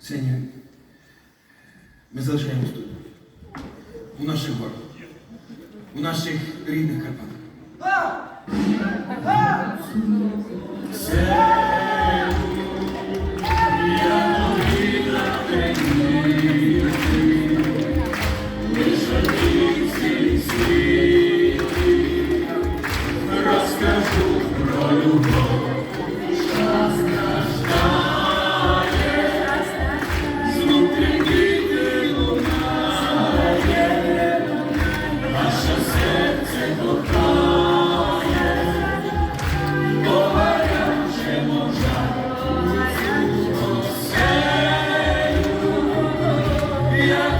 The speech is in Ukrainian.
Ксенія, ми залишаємось тут. У наших горах, у наших рідних Карпатах. Розкажу про любов. 위하여